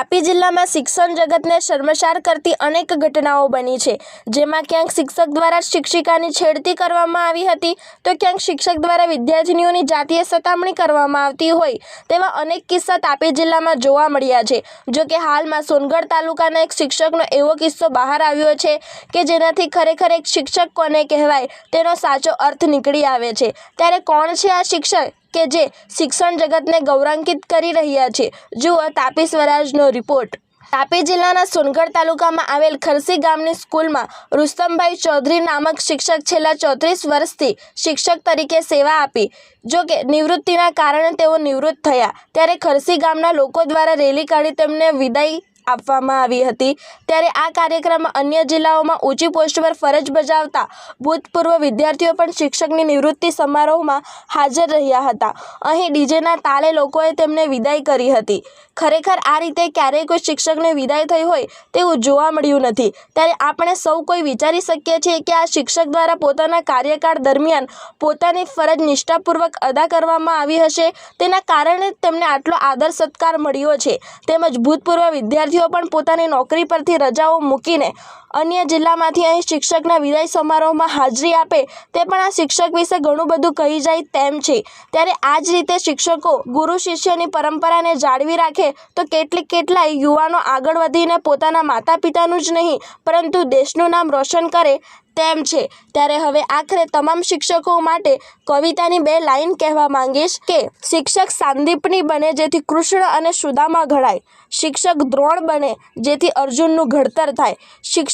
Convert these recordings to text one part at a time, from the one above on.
તાપી જિલ્લામાં શિક્ષણ જગતને શર્મસાર કરતી અનેક ઘટનાઓ બની છે. જેમાં ક્યાંક શિક્ષક દ્વારા શિક્ષિકાની છેડતી કરવામાં આવી હતી, તો ક્યાંક શિક્ષક દ્વારા વિદ્યાર્થીનીઓની જાતીય સતામણી કરવામાં આવતી હોય, તેવા અનેક કિસ્સા તાપી જિલ્લામાં જોવા મળ્યા છે. જો કે હાલમાં સોનગઢ તાલુકાના એક શિક્ષકનો એવો કિસ્સો બહાર આવ્યો છે કે જેનાથી ખરેખર એક શિક્ષક કોને કહેવાય તેનો સાચો અર્થ નીકળી આવે છે. ત્યારે કોણ છે આ શિક્ષક? કે જે શિક્ષણ જગતને ગૌરવાન્વિત કરી રહ્યા છે. જુઓ, તાપી સ્વરાજનો રિપોર્ટ. તાપી જિલ્લાના સોનગઢ તાલુકામાં આવેલ ખરસી ગામની સ્કૂલમાં રુસ્તમભાઈ ચૌધરી નામક શિક્ષક છેલ્લા ચોત્રીસ વર્ષથી શિક્ષક તરીકે સેવા આપી. જો કે, નિવૃત્તિના કારણે તેઓ નિવૃત્ત થયા. ત્યારે ખરસી ગામના લોકો દ્વારા રેલી કાઢી તેમને વિદાય આપવામાં આવી હતી. ત્યારે આ કાર્યક્રમમાં અન્ય જિલ્લાઓમાં ઊંચી પોસ્ટ પર ફરજ બજાવતા ભૂતપૂર્વ વિદ્યાર્થીઓ પણ શિક્ષકની નિવૃત્તિ સમારોહમાં હાજર રહ્યા હતા. અહીં ડીજેના તાલે લોકોએ તેમને વિદાય કરી હતી. ખરેખર આ રીતે ક્યારેય કોઈ શિક્ષકને વિદાય થઈ હોય તેવું જોવા મળ્યું નથી. ત્યારે આપણે સૌ કોઈ વિચારી શકીએ છીએ કે આ શિક્ષક દ્વારા પોતાના કાર્યકાળ દરમિયાન પોતાની ફરજ નિષ્ઠાપૂર્વક અદા કરવામાં આવી હશે. તેના કારણે તેમને આટલો આદર સત્કાર મળ્યો છે. તેમજ ભૂતપૂર્વ વિદ્યાર્થીઓ પણ પોતાની નોકરી પરથી રજાઓ મૂકીને અન્ય જિલ્લામાંથી અહીં શિક્ષકના વિદાય સમારોહમાં હાજરી આપે તે પણ આ શિક્ષક વિશે ઘણું બધું કહી જાય તેમ છે. ત્યારે આ જ રીતે શિક્ષકો ગુરુ શિષ્યની પરંપરાને જાળવી રાખે તો કેટલીક કેટલાય યુવાનો આગળ વધીને પોતાના માતા પિતાનું જ નહીં, પરંતુ દેશનું નામ રોશન કરે તેમ છે. ત્યારે હવે આખરે તમામ શિક્ષકો માટે કવિતાની બે લાઈન કહેવા માંગીશ કે, શિક્ષક સાંદીપની બને જેથી કૃષ્ણ અને સુદામા ઘડાય. શિક્ષક દ્રોણ બને જેથી અર્જુનનું ઘડતર થાય.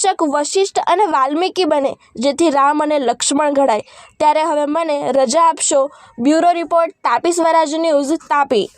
શિક્ષક વશિષ્ઠ અને વાલ્મીકી બને, જેથી રામ અને લક્ષ્મણ ઘડાય. ત્યારે હવે મને રજા આપશો. Bureau report, Tapi Swaraj news, Tapi.